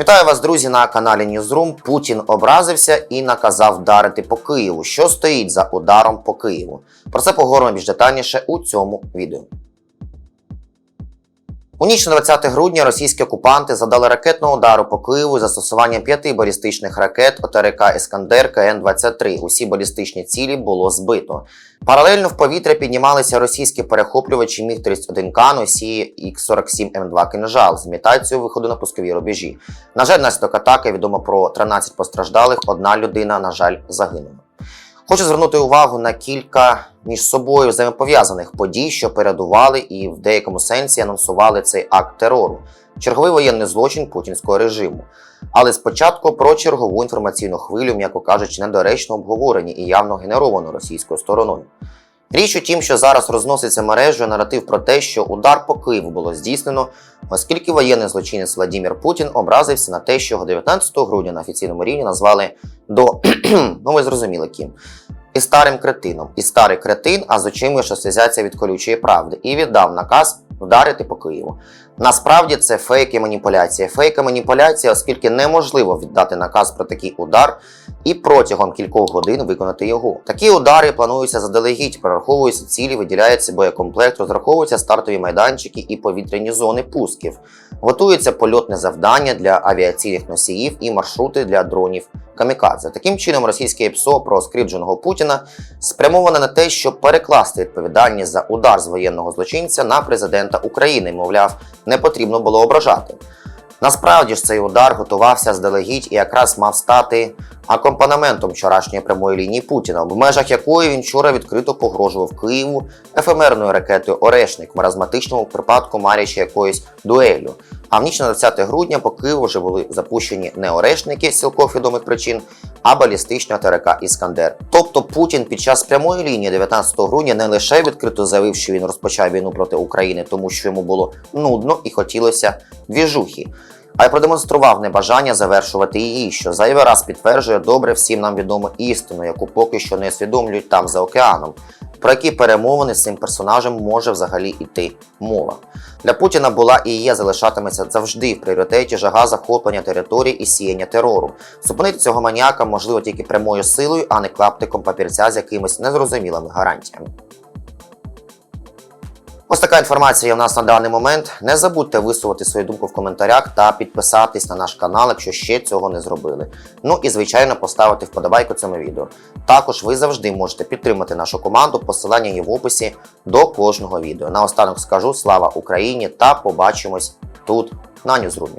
Вітаю вас, друзі, на каналі Ньюзрум. Путін образився і наказав вдарити по Києву. Що стоїть за ударом по Києву? Про це поговоримо більш детальніше у цьому відео. У ніч на 20 грудня російські окупанти завдали ракетного удару по Києву застосуванням п'яти балістичних ракет ОТРК Іскандер КН-23. Усі балістичні цілі було збито. Паралельно в повітря піднімалися російські перехоплювачі Міг-31К носії Х-47М2 «Кинжал» з імітацією виходу на пускові рубежі. На жаль, наслідок атаки відомо про 13 постраждалих, одна людина, на жаль, загинула. Хочу звернути увагу на кілька між собою взаємопов'язаних подій, що передували і в деякому сенсі анонсували цей акт терору, черговий воєнний злочин путінського режиму. Але спочатку про чергову інформаційну хвилю, м'яко кажучи, недоречно обговорені і явно генеровану російською стороною. Річ у тім, що зараз розноситься мережею наратив про те, що удар по Києву було здійснено, оскільки воєнний злочинець Владимир Путін образився на те, що його 19 грудня на офіційному рівні назвали до ну ви зрозуміли ким. І старим кретином. І старий кретин, а з очима, що слізяться від колючої правди, і віддав наказ вдарити по Києву. Насправді це фейк і маніпуляція. Фейк і маніпуляція, оскільки неможливо віддати наказ про такий удар і протягом кількох годин виконати його. Такі удари плануються заздалегідь, прораховуються цілі, виділяється боєкомплект, розраховуються стартові майданчики і повітряні зони пусків. Готується польотне завдання для авіаційних носіїв і маршрути для дронів камікадзе. Таким чином, російське ПСО про скридженого Путіна спрямоване на те, щоб перекласти відповідальність за удар з воєнного злочинця на президента України. Мовляв, не потрібно було ображати. Насправді ж цей удар готувався здалегідь і якраз мав стати акомпанементом вчорашньої прямої лінії Путіна, в межах якої він вчора відкрито погрожував Києву ефемерною ракетою Орешник в маразматичному випадку марячи якоюсь дуелю. А в ніч на 20 грудня по Києву вже були запущені не орешники з цілком відомих причин, а балістична ТРК Іскандер. Тобто Путін під час прямої лінії 19 грудня не лише відкрито заявив, що він розпочав війну проти України, тому що йому було нудно і хотілося двіжухи, а й продемонстрував небажання завершувати її, що зайвий раз підтверджує добре всім нам відому істину, яку поки що не усвідомлюють там за океаном. Про які перемовини з цим персонажем може взагалі йти мова. Для Путіна була і є залишатиметься завжди в пріоритеті жага захоплення територій і сіяння терору. Зупинити цього маніака можливо тільки прямою силою, а не клаптиком папірця з якимись незрозумілими гарантіями. Ось така інформація у нас на даний момент. Не забудьте висувати свою думку в коментарях та підписатись на наш канал, якщо ще цього не зробили. Ну і звичайно поставити вподобайку цьому відео. Також ви завжди можете підтримати нашу команду. Посилання є в описі до кожного відео. Наостанок скажу слава Україні та побачимось тут на Ньюзрумі.